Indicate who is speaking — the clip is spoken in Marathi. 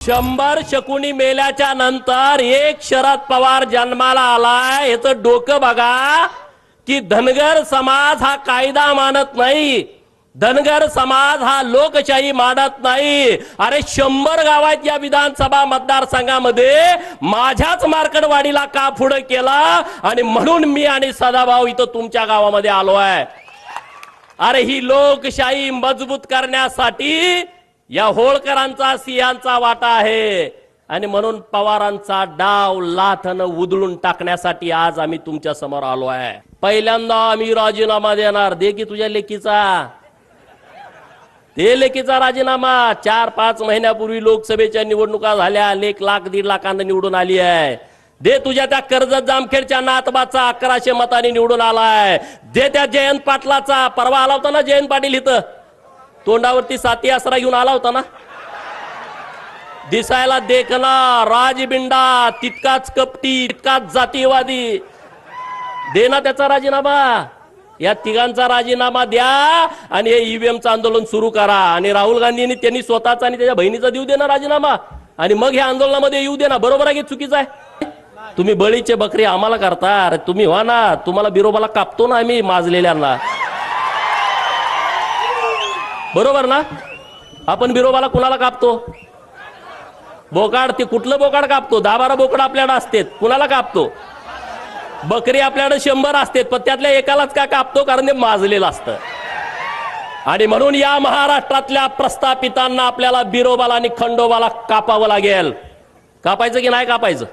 Speaker 1: शंभर शकुनी मेल्याच्या नंतर एक शरद पवार जन्माला आलाय. याच डोकं बघा की धनगर समाज हा कायदा मानत नाही. धनगर समाज हा लोकशाही मानत नाही. अरे शंभर गावात या विधानसभा मतदारसंघामध्ये माझ्याच मार्कडवाडीला का पुढे केला? आणि म्हणून मी आणि सदाभाऊ इथं तुमच्या गावामध्ये आलो आहे अरे ही लोकशाही मजबूत करण्यासाठी या होळकरांचा सिंहांचा वाटा आहे. आणि म्हणून पवारांचा डाव लाथन उधळून टाकण्यासाठी आज आम्ही तुमच्यासमोर आलो आहे. पहिल्यांदा आम्ही राजीनामा देणार. दे की तुझ्या लेकीचा. ते लेकीचा राजीनामा. चार पाच महिन्यापूर्वी लोकसभेच्या निवडणुका झाल्या. लेख लाख दीड लाखांना निवडून आली आहे. दे तुझ्या त्या कर्जत जामखेडच्या नातबाचा. अकराशे मताने निवडून आलाय. दे त्या जयंत पाटलाचा. परवा आला होता ना जयंत पाटील इथं? तोंडावरती साती आसरा घेऊन आला होता ना? दिसायला देखना राजबिंडा तितकाच कपटी तितकाच जातीवादी दे ना त्याचा राजीनामा. या तिघांचा राजीनामा द्या आणि हे ईव्हीएमचं आंदोलन सुरू करा. आणि राहुल गांधींनी त्यांनी स्वतःचा आणि त्याच्या बहिणीचा देऊ दे ना राजीनामा. आणि मग ह्या आंदोलनामध्ये येऊ दे ना. बरोबर आहे की चुकीचं आहे? तुम्ही बळीचे बकरी आम्हाला करता. अरे तुम्ही व्हा ना. तुम्हाला बिरोबाला कापतो ना आम्ही माजलेल्यांना. बरोबर ना? आपण बिरोबाला कुणाला कापतो? बोकाड ते कुठलं बोकाड कापतो? दहा बारा बोकड आपल्याकडे असते कुणाला कापतो? बकरी आपल्याकडे शंभर असते पण त्यातल्या एकालाच का कापतो? कारण ते माजलेलं असतं. आणि म्हणून या महाराष्ट्रातल्या प्रस्थापितांना आपल्याला बिरोबाला आणि खंडोबाला कापावं लागेल. कापायचं की नाही कापायचं?